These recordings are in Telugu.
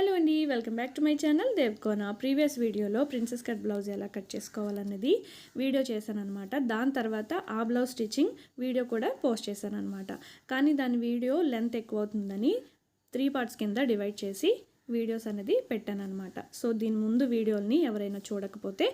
హలో అండి welcome back to my channel. దేవ్కోన previous వీడియోలో ప్రిన్సెస్ కట్ బ్లౌజ్ ఎలా కట్ చేసుకోవాలన్నది వీడియో చేశాననమాట దాని తర్వాత ఆ బ్లౌజ్ స్టిచ్చింగ్ వీడియో కూడా పోస్ట్ చేశాను అనమాట కానీ దాని వీడియో లెంత్ ఎక్కువ అవుతుందని త్రీ పార్ట్స్ కింద డివైడ్ చేసి వీడియోస్ అనేది పెట్టాను అనమాట సో దీని ముందు వీడియోల్ని ఎవరైనా చూడకపోతే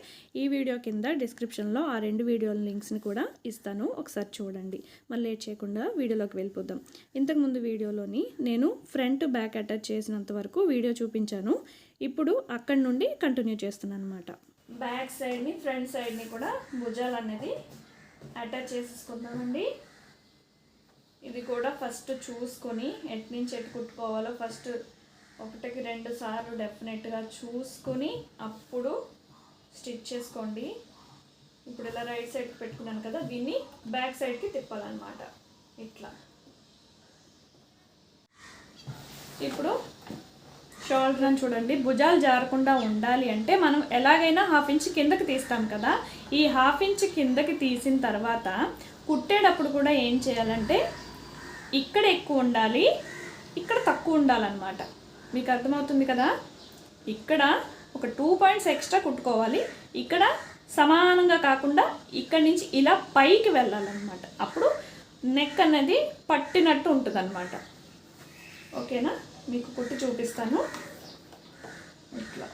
ఈ వీడియో కింద డిస్క్రిప్షన్లో ఆ రెండు వీడియోల లింక్స్ని కూడా ఇస్తాను. ఒకసారి చూడండి. మళ్ళీ లేట్ చేయకుండా వీడియోలోకి వెళ్ళిపోదాం. ఇంతకుముందు వీడియోలోని నేను ఫ్రంట్ బ్యాక్ అటాచ్ చేసినంత వరకు వీడియో చూపించాను. ఇప్పుడు అక్కడి నుండి కంటిన్యూ చేస్తున్నాను అనమాట బ్యాక్ సైడ్ని ఫ్రంట్ సైడ్ని కూడా భుజాలు అనేది అటాచ్ చేసేసుకుందామండి. ఇది కూడా ఫస్ట్ చూసుకొని ఎట్నుంచి కుట్టుకోవాలో ఫస్ట్ ఒకటికి రెండు సార్లు డెఫినెట్గా చూసుకొని అప్పుడు స్టిచ్ చేసుకోండి. ఇప్పుడు ఇలా రైట్ సైడ్ పెట్టుకున్నాను కదా దీన్ని బ్యాక్ సైడ్కి తిప్పాలన్నమాట. ఇట్లా. ఇప్పుడు షోల్డర్ని చూడండి. భుజాలు జారకుండా ఉండాలి అంటే మనం ఎలాగైనా హాఫ్ ఇంచ్ కిందకి తీస్తాం కదా. ఈ హాఫ్ ఇంచ్ కిందకి తీసిన తర్వాత కుట్టేటప్పుడు కూడా ఏం చేయాలంటే ఇక్కడ ఎక్కువ ఉండాలి ఇక్కడ తక్కువ ఉండాలన్నమాట. మీకు అర్థమవుతుంది కదా? ఇక్కడ ఒక టూ పాయింట్స్ ఎక్స్ట్రా కుట్టుకోవాలి. ఇక్కడ సమానంగా కాకుండా ఇక్కడ నుంచి ఇలా పైకి వెళ్ళాలన్నమాట. అప్పుడు నెక్ అనేది పట్టినట్టు ఉంటుంది అనమాట ఓకేనా? మీకు కుట్టి చూపిస్తాను. ఇట్లా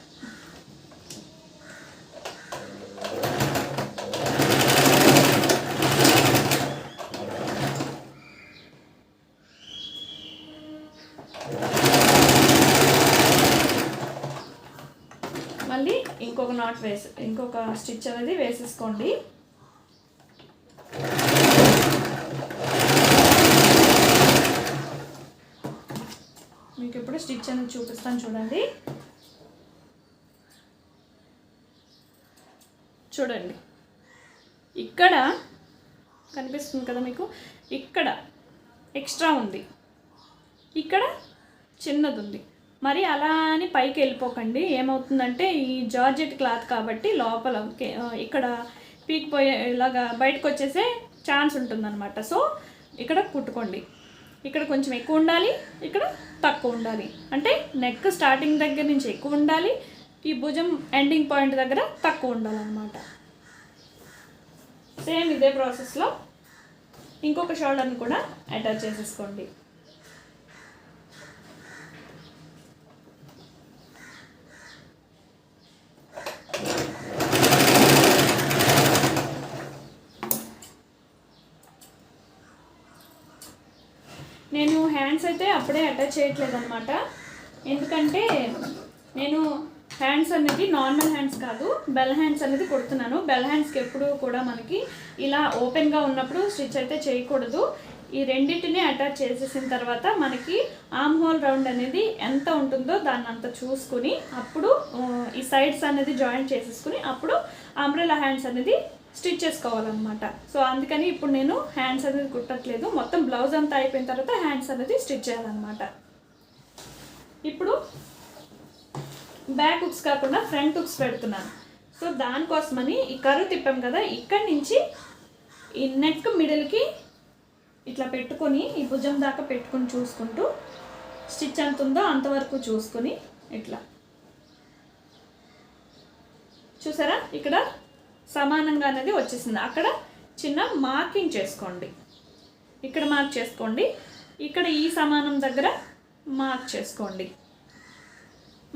మళ్ళీ ఇంకొక నాట్ వేసి ఇంకొక స్టిచ్ అనేది వేసేసుకోండి. మీకు ఇప్పుడు స్టిచ్ అనేది చూపిస్తాను చూడండి. చూడండి. ఇక్కడ కనిపిస్తుంది కదా మీకు? ఇక్కడ ఎక్స్ట్రా ఉంది. ఇక్కడ చిన్నది ఉంది మరి అలా అని పైకి వెళ్ళిపోకండి. ఏమవుతుందంటే ఈ జార్జెట్ క్లాత్ కాబట్టి లోపల ఇక్కడ పీక్ పోయే ఇలాగా బయటకు వచ్చేసే ఛాన్స్ ఉంటుందన్నమాట. సో ఇక్కడ కుట్టుకోండి. ఇక్కడ కొంచెం ఎక్కువ ఉండాలి ఇక్కడ తక్కువ ఉండాలి. అంటే నెక్ స్టార్టింగ్ దగ్గర నుంచి ఎక్కువ ఉండాలి ఈ భుజం ఎండింగ్ పాయింట్ దగ్గర తక్కువ ఉండాలన్నమాట. సేమ్ ఇదే ప్రాసెస్లో ఇంకొక షోల్డర్ని కూడా అటాచ్ చేసేసుకోండి నేను హ్యాండ్స్ అయితే అప్పుడే అటాచ్ చేయట్లేదు అనమాట ఎందుకంటే నేను హ్యాండ్స్ అనేది నార్మల్ హ్యాండ్స్ కాదు బెల్ హ్యాండ్స్ అనేది కుడుతున్నాను. బెల్ హ్యాండ్స్కి ఎప్పుడు కూడా మనకి ఇలా ఓపెన్గా ఉన్నప్పుడు స్టిచ్ అయితే చేయకూడదు. ఈ రెండింటిని అటాచ్ చేసేసిన తర్వాత మనకి ఆమ్ హోల్ రౌండ్ అనేది ఎంత ఉంటుందో దాన్ని అంత చూసుకుని అప్పుడు ఈ సైడ్స్ అనేది జాయింట్ చేసేసుకుని అప్పుడు అంబ్రెలా హ్యాండ్స్ అనేది స్టిచ్ చేసుకోవాలన్నమాట. సో అందుకని ఇప్పుడు నేను హ్యాండ్స్ అనేది కుట్టట్లేదు. మొత్తం బ్లౌజ్ అంతా అయిపోయిన తర్వాత హ్యాండ్స్ అనేది స్టిచ్ చేయాలన్నమాట. ఇప్పుడు బ్యాక్ హుక్స్ కాకుండా ఫ్రంట్ హుక్స్ పెడుతున్నాను. సో దానికోసమని ఈ కరువు తిప్పాం కదా ఇక్కడి నుంచి ఈ నెక్ మిడిల్కి ఇట్లా పెట్టుకొని ఈ భుజం దాకా పెట్టుకొని చూసుకుంటూ స్టిచ్ ఎంత ఉందో అంతవరకు చూసుకొని ఇట్లా. చూసారా? ఇక్కడ సమానంగా అనేది వచ్చేసింది. అక్కడ చిన్న మార్కింగ్ చేసుకోండి. ఇక్కడ మార్క్ చేసుకోండి. ఇక్కడ ఈ సమానం దగ్గర మార్క్ చేసుకోండి.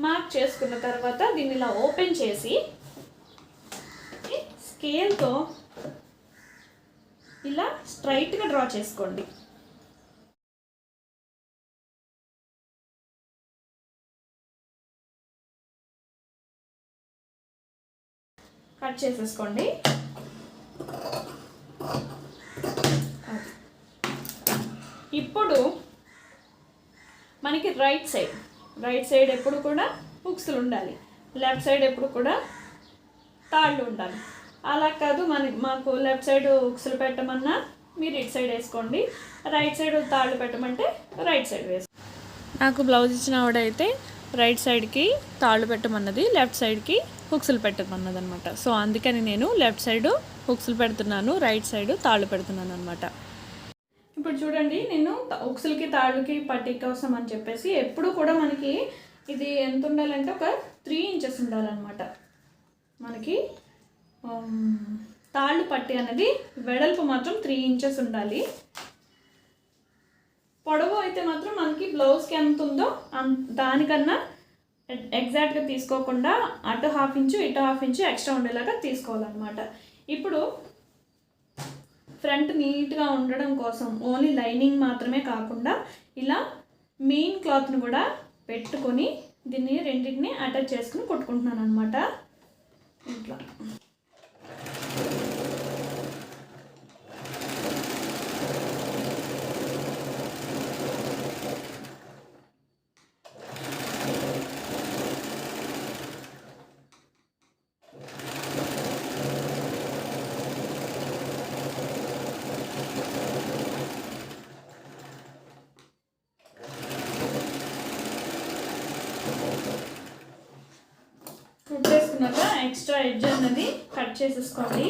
మార్క్ చేసుకున్న తర్వాత దీన్ని ఇలా ఓపెన్ చేసి స్కేల్తో ఇలా స్ట్రైట్గా డ్రా చేసుకోండి. కట్ చేసేసుకోండి. ఇప్పుడు మనకి రైట్ సైడ్ రైట్ సైడ్ ఎప్పుడు కూడా హుక్స్లు ఉండాలి. లెఫ్ట్ సైడ్ ఎప్పుడు కూడా తాళ్ళు ఉండాలి. అలా కాదు మనకి మాకు లెఫ్ట్ సైడ్ హుక్స్లు పెట్టమన్నా మీరు ఇటు సైడ్ వేసుకోండి. రైట్ సైడ్ తాళ్ళు పెట్టమంటే రైట్ సైడ్ వేసుకోండి నాకు బ్లౌజ్ ఇచ్చిన ఆవిడైతే రైట్ సైడ్కి తాళ్ళు పెట్టమన్నది లెఫ్ట్ సైడ్కి హుక్స్లు పెట్టమన్నది అనమాట సో అందుకని నేను లెఫ్ట్ సైడ్ హుక్స్లు పెడుతున్నాను రైట్ సైడ్ తాళ్ళు పెడుతున్నాను అనమాట ఇప్పుడు చూడండి నేను హుక్స్లకి తాళ్ళకి పట్టి కోసం అని చెప్పేసి ఎప్పుడు కూడా మనకి ఇది ఎంత ఉండాలంటే ఒక త్రీ ఇంచెస్ ఉండాలన్నమాట. మనకి తాళ్ళు పట్టి అనేది వెడల్పు మాత్రం త్రీ ఇంచెస్ ఉండాలి. పొడవు అయితే మాత్రం మనకి బ్లౌజ్కి ఎంత ఉందో అం- దానికన్నా ఎగ్జాక్ట్గా తీసుకోకుండా అటు హాఫ్ ఇంచు ఇటు హాఫ్ ఇంచు ఎక్స్ట్రా ఉండేలాగా తీసుకోవాలన్నమాట. ఇప్పుడు ఫ్రంట్ నీట్గా ఉండడం కోసం ఓన్లీ లైనింగ్ మాత్రమే కాకుండా ఇలా మెయిన్ క్లాత్ని కూడా పెట్టుకొని దీన్ని రెండింటిని అటాచ్ చేసుకుని కొట్టుకుంటున్నాను అనమాట ఇట్లా. కుట్టేసుకున్నాక ఎక్స్ట్రా ఎడ్జ్ అన్నది కట్ చేసేసుకోండి.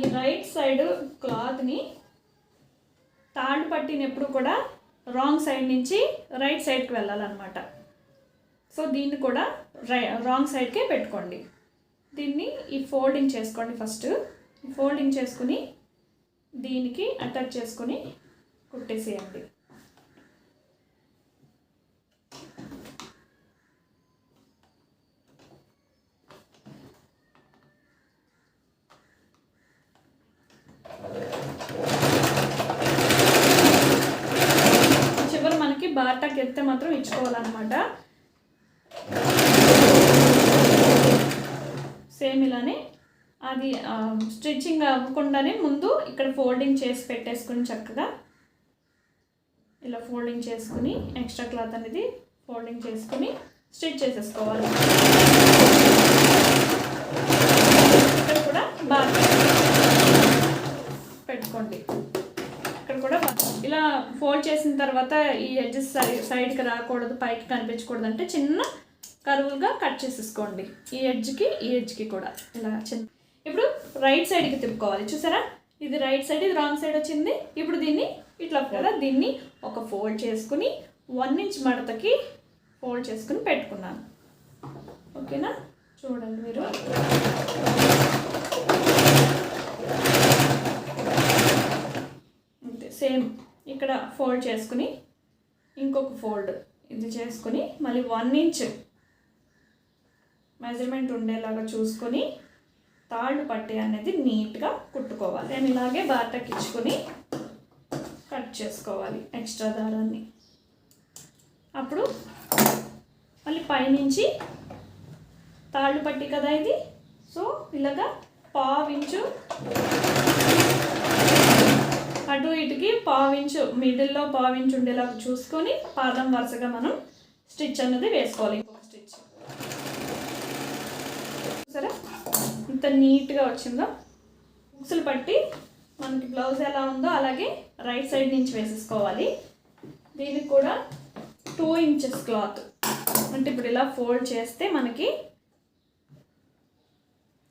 ఈ రైట్ సైడ్ క్లాత్ని తాడు పట్టినప్పుడు కూడా రాంగ్ సైడ్ నుంచి రైట్ సైడ్కి వెళ్ళాలన్నమాట. సో దీన్ని కూడా రై రాంగ్ సైడ్కే పెట్టుకోండి. దీన్ని ఈ ఫోల్డింగ్ చేసుకోండి ఫస్ట్ ఫోల్డింగ్ చేసుకుని దీనికి అటాచ్ చేసుకొని కుట్టేసేయండి చివరి మనకి బాటాకి ఎత్తే మాత్రం ఇచ్చుకోవాలన్నమాట. సేమ్ ఇలానే అది స్టిచ్చింగ్ అవ్వకుండానే ముందు ఇక్కడ ఫోల్డింగ్ చేసి పెట్టేసుకుని చక్కగా ఇలా ఫోల్డింగ్ చేసుకుని ఎక్స్ట్రా క్లాత్ అనేది ఫోల్డింగ్ చేసుకుని స్టిచ్ చేసేసుకోవాలి. ఇక్కడ కూడా బాగా పెట్టుకోండి. ఇలా ఫోల్డ్ చేసిన తర్వాత ఈ ఎడ్జెస్ సైడ్కి రాకూడదు పైకి కనిపించకూడదు అంటే చిన్న కరువులుగా కట్ చేసేసుకోండి. ఈ ఎడ్జ్కి ఈ ఎడ్జ్కి కూడా. ఇలా చిన్న ఇప్పుడు రైట్ సైడ్కి తిప్పుకోవాలి. చూసారా? ఇది రైట్ సైడ్ ఇది రాంగ్ సైడ్ వచ్చింది. ఇప్పుడు దీన్ని ఇట్లా కదా దీన్ని ఒక ఫోల్డ్ చేసుకుని వన్ ఇంచ్ మడతకి ఫోల్డ్ చేసుకుని పెట్టుకున్నాను. ఓకేనా? చూడండి మీరు. అంతే సేమ్ ఇక్కడ ఫోల్డ్ చేసుకుని ఇంకొక ఫోల్డ్ ఇది చేసుకుని మళ్ళీ వన్ ఇంచ్ మెజర్మెంట్ ఉండేలాగా చూసుకొని తాళ్ళు పట్టి అనేది నీట్గా కుట్టుకోవాలి. నేను ఇలాగే బాటకి ఇచ్చుకొని కట్ చేసుకోవాలి ఎక్స్ట్రా దారాన్ని. అప్పుడు మళ్ళీ పైనుంచి తాళ్ళు పట్టి కదా ఇది? సో ఇలాగా పావించు అటు ఇటుకి పావించు మిడిల్లో పావించు ఉండేలాగా చూసుకొని పాదం వరుసగా మనం స్టిచ్ అన్నది వేసుకోవాలి. ఇంకొక స్టిచ్ సరే ఇంత నీట్గా వచ్చిందో. బుక్స్లు పట్టి మనకి బ్లౌజ్ ఎలా ఉందో అలాగే రైట్ సైడ్ నుంచి వేసేసుకోవాలి. దీనికి కూడా టూ ఇంచెస్ క్లాత్ అంటే ఇప్పుడు ఇలా ఫోల్డ్ చేస్తే మనకి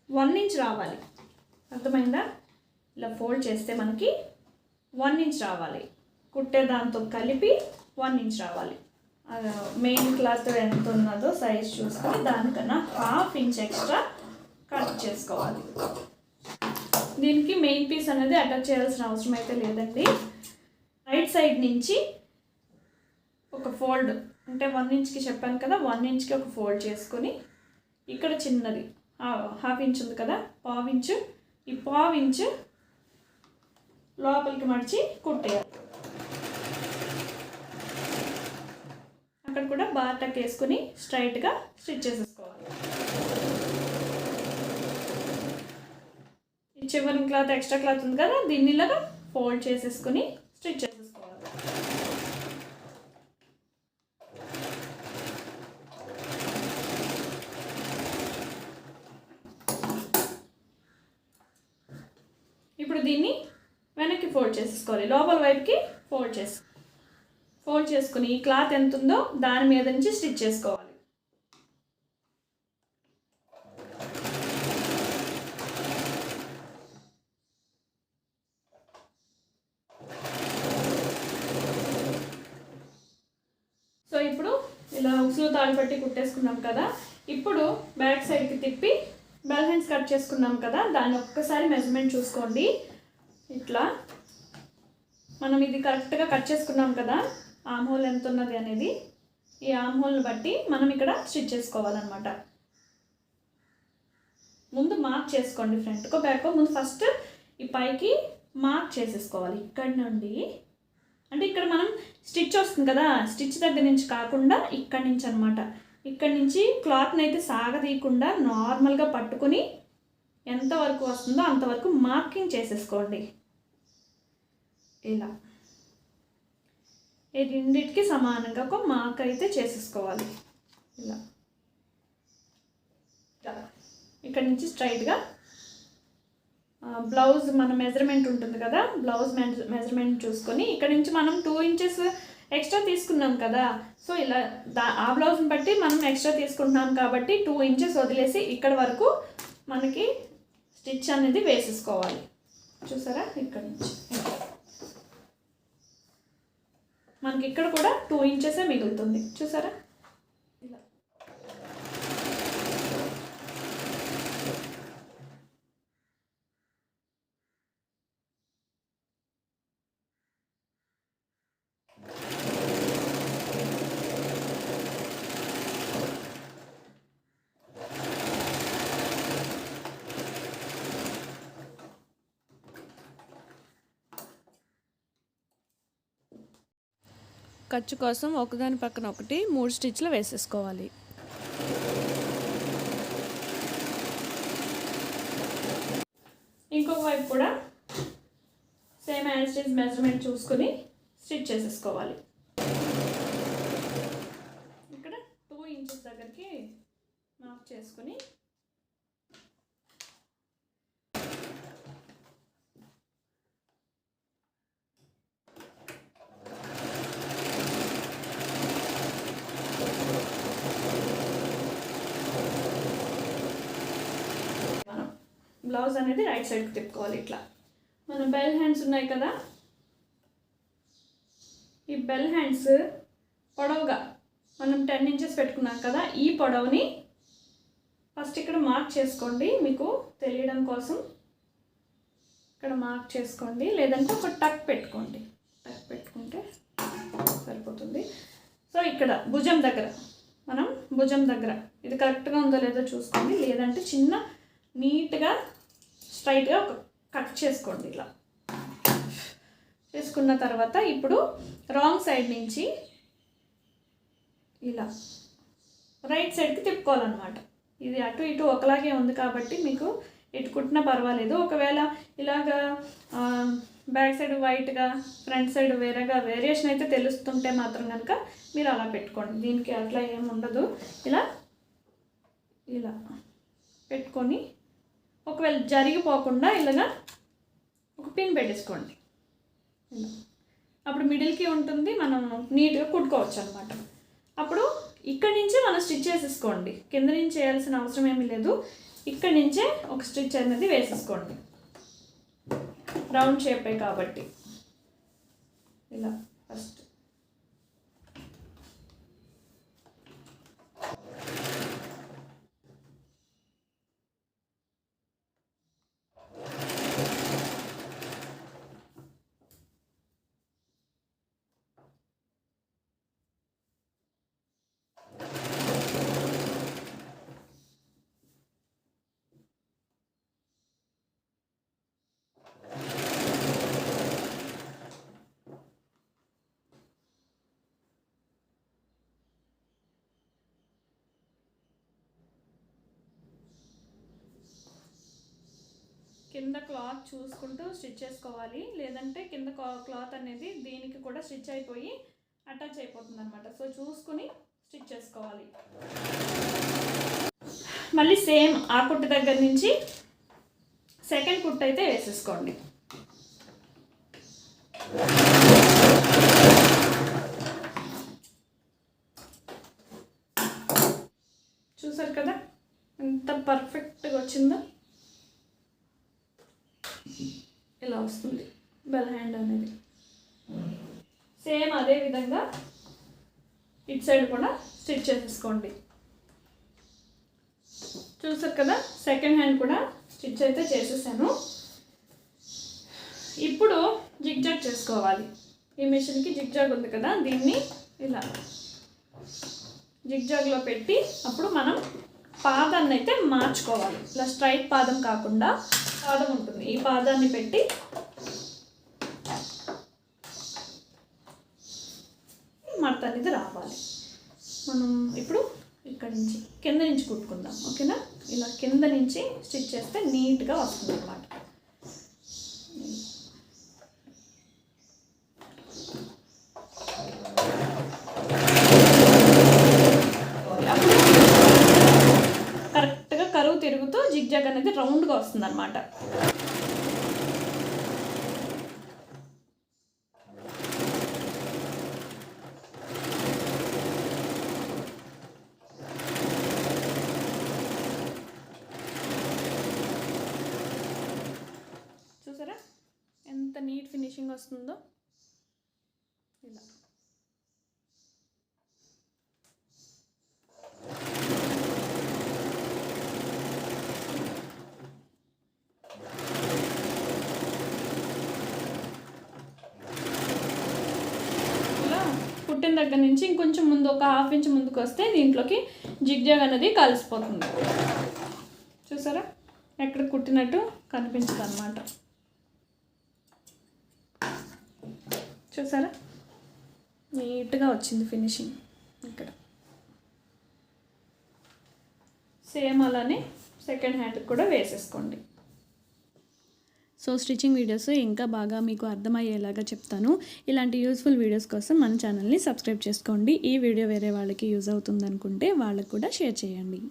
వన్ ఇంచ్ రావాలి. అర్థమైందా? ఇలా ఫోల్డ్ చేస్తే మనకి వన్ ఇంచ్ రావాలి. కుట్టే దాంతో కలిపి వన్ ఇంచ్ రావాలి. మెయిన్ క్లాత్ ఎంత ఉన్నదో సైజ్ చూసుకొని దానికన్నా హాఫ్ ఇంచ్ ఎక్స్ట్రా కట్ చేసుకోవాలి. దీనికి మెయిన్ పీస్ అనేది అటాచ్ చేయాల్సిన అవసరం అయితే లేదండి. రైట్ సైడ్ నుంచి ఒక ఫోల్డ్ అంటే వన్ ఇంచ్కి చెప్పాను కదా వన్ ఇంచ్కి ఒక ఫోల్డ్ చేసుకొని ఇక్కడ చిన్నది హాఫ్ ఇంచ్ ఉంది కదా పావు ఇంచు ఈ పావు ఇంచు లోపలికి మడిచి కుట్టేయాలి. అక్కడ కూడా బార్ టక్ వేసుకుని స్ట్రైట్గా స్టిచ్ చేసేసుకోవాలి. ఈ చివరి క్లాత్ ఎక్స్ట్రా క్లాత్ ఉంది కదా దీన్ని ఇలాగా ఫోల్డ్ చేసేసుకుని స్టిచ్ చేసేసుకోవాలి. ఇప్పుడు దీన్ని వెనక్కి ఫోల్డ్ చేసేసుకోవాలి లోపల వైపుకి ఫోల్డ్ చేసు ఫోల్డ్ చేసుకుని ఈ క్లాత్ ఎంత ఉందో దాని మీద నుంచి స్టిచ్ చేసుకోవాలి. సో ఇప్పుడు ఇలా ఉసులు తాడు పట్టి కుట్టేసుకున్నాం కదా ఇప్పుడు బ్యాక్ సైడ్కి తిప్పి బెల్ కట్ చేసుకున్నాం కదా దాన్ని ఒక్కసారి మెజర్మెంట్ చూసుకోండి. ఇట్లా మనం ఇది కరెక్ట్గా కట్ చేసుకున్నాం కదా ఆమ్ హోల్ ఎంత ఉన్నది అనేది ఈ ఆమ్ హోల్ని బట్టి మనం ఇక్కడ స్టిచ్ చేసుకోవాలన్నమాట. ముందు మార్క్ చేసుకోండి ఫ్రంట్కో బ్యాక్కో ముందు ఫస్ట్ ఈ పైకి మార్క్ చేసేసుకోవాలి. ఇక్కడ నుండి అంటే ఇక్కడ మనం స్టిచ్ వస్తుంది కదా స్టిచ్ దగ్గర నుంచి కాకుండా ఇక్కడి నుంచి అనమాట ఇక్కడి నుంచి క్లాత్ని అయితే సాగదీయకుండా నార్మల్గా పట్టుకుని ఎంతవరకు వస్తుందో అంతవరకు మార్కింగ్ చేసేసుకోండి. ఇలా ఈ రెండింటికి సమానంగా ఒక మార్క్ అయితే చేసేసుకోవాలి. ఇలా. ఇలా. ఇక్కడ నుంచి స్ట్రైట్గా బ్లౌజ్ మన మెజర్మెంట్ ఉంటుంది కదా బ్లౌజ్ మెజర్మెంట్ చూసుకొని ఇక్కడ నుంచి మనం టూ ఇంచెస్ ఎక్స్ట్రా తీసుకున్నాం కదా సో ఇలా దా ఆ బ్లౌజ్ని బట్టి మనం ఎక్స్ట్రా తీసుకుంటున్నాం కాబట్టి టూ ఇంచెస్ వదిలేసి ఇక్కడ వరకు మనకి స్టిచ్ అనేది వేసేసుకోవాలి. చూసారా? ఇక్కడ నుంచి. మనకి ఇక్కడ కూడా టూ ఇంచెసే మిగులుతుంది. చూసారా? ఖర్చు కోసం ఒకదాని పక్కన ఒకటి మూడు స్టిచ్లు వేసేసుకోవాలి. ఇంకొక వైపు కూడా సేమ్ యాజ్ స్టిచ్ మెజర్మెంట్ చూసుకుని స్టిచ్ చేసేసుకోవాలి. ఇక్కడ టూ ఇంచెస్ దగ్గరికి మార్క్ చేసుకుని మనం బ్లౌజ్ అనేది రైట్ సైడ్కి తిప్పుకోవాలి ఇట్లా. మన బెల్ హ్యాండ్స్ ఉన్నాయి కదా? ఈ బెల్ హ్యాండ్స్ పొడవుగా మనం టెన్ ఇంచెస్ పెట్టుకున్నాం కదా ఈ పొడవుని ఫస్ట్ ఇక్కడ మార్క్ చేసుకోండి. మీకు తెలియడం కోసం ఇక్కడ మార్క్ చేసుకోండి. లేదంటే ఒక టక్ పెట్టుకోండి. టక్ పెట్టుకుంటే సరిపోతుంది. సో ఇక్కడ భుజం దగ్గర మనం భుజం దగ్గర ఇది కరెక్ట్గా ఉందో లేదో చూసుకోండి. లేదంటే చిన్న నీట్గా స్ట్రైట్గా ఒక కట్ చేసుకోండి ఇలా. చేసుకున్న తర్వాత ఇప్పుడు రాంగ్ సైడ్ నుంచి ఇలా. రైట్ సైడ్కి తిప్పుకోవాలన్నమాట. ఇది అటు ఇటు ఒకలాగే ఉంది కాబట్టి మీకు ఇటు కుట్టినా పర్వాలేదు. ఒకవేళ ఇలాగా బ్యాక్ సైడ్ వైట్గా ఫ్రంట్ సైడ్ వేరేగా వేరియేషన్ అయితే తెలుస్తుంటే మాత్రం కనుక మీరు అలా పెట్టుకోండి. దీనికి అట్లా ఏమి ఉండదు. ఇలా ఇలా పెట్టుకొని ఒకవేళ జరిగిపోకుండా ఇలాగా ఒక పిన్ పెట్టేసుకోండి. అప్పుడు మిడిల్కి ఉంటుంది మనం నీట్గా కుట్టుకోవచ్చు అనమాట అప్పుడు ఇక్కడి నుంచే మనం స్టిచ్ చేసేసుకోండి. కింద నుంచి చేయాల్సిన అవసరం ఏమీ లేదు. ఇక్కడి నుంచే ఒక స్టిచ్ అనేది వేసేసుకోండి. రౌండ్ షేపే కాబట్టి. ఇలా ఫస్ట్ కింద క్లాత్ చూసుకుంటూ స్టిచ్ చేసుకోవాలి. లేదంటే కింద క్లాత్ అనేది దీనికి కూడా స్టిచ్ అయిపోయి అటాచ్ అయిపోతుంది అనమాట సో చూసుకుని స్టిచ్ చేసుకోవాలి. మళ్ళీ సేమ్ ఆ కుట్టు దగ్గర నుంచి సెకండ్ కుట్టు అయితే వేసేసుకోండి. చూసారు కదా? ఎంత పర్ఫెక్ట్గా వచ్చిందో? ఇలా వస్తుంది. బెల్ హ్యాండ్ అనేది. సేమ్ అదే విధంగా ఇటు సైడ్ కూడా స్టిచ్ చేసేసుకోండి. చూసారు కదా? సెకండ్ హ్యాండ్ కూడా స్టిచ్ అయితే చేసేసాను. ఇప్పుడు జిగ్జాగ్ చేసుకోవాలి. ఈ మిషన్కి జిగ్జాగ్ ఉంది కదా? దీన్ని ఇలా జిగ్జాగ్లో పెట్టి అప్పుడు మనం పాదాన్ని అయితే మార్చుకోవాలి. ఇలా స్ట్రైట్ పాదం కాకుండా పాదం ఉంటుంది. ఈ పాదాన్ని పెట్టి మడత అనేది రావాలి. మనం ఇప్పుడు ఇక్కడ నుంచి కింద నుంచి కుట్టుకుందాం. ఓకేనా? ఇలా కింద నుంచి స్టిచ్ చేస్తే నీట్గా వస్తుంది అన్నమాట అప్పుడు కరెక్ట్గా కరువు తిరుగుతూ జిగ్జాగ్ అనేది రౌండ్గా వస్తుంది అనమాట చూసారా? ఎంత నీట్ ఫినిషింగ్ వస్తుందో. ఇలా. పుట్టిన దగ్గర నుంచి ఇంకొంచెం ముందు ఒక హాఫ్ ఇంచ్ ముందుకు వస్తే దీంట్లోకి జిగ్జాగ్ అనేది కలిసిపోతుంది. చూసారా? ఎక్కడ కుట్టినట్టు కనిపించదు అనమాట చూసారా? నీట్గా వచ్చింది ఫినిషింగ్ ఇక్కడ. సేమ్ అలానే సెకండ్ హ్యాండ్ కూడా వేసేసుకోండి. సో స్టిచ్చింగ్ వీడియోస్ ఇంకా బాగా మీకు అర్థమయ్యేలాగా చెప్తాను. ఇలాంటి యూస్ఫుల్ వీడియోస్ కోసం మన ఛానల్ని సబ్స్క్రైబ్ చేసుకోండి. ఈ వీడియో వేరే వాళ్ళకి యూజ్ అవుతుంది అనుకుంటే వాళ్ళకు కూడా షేర్ చేయండి.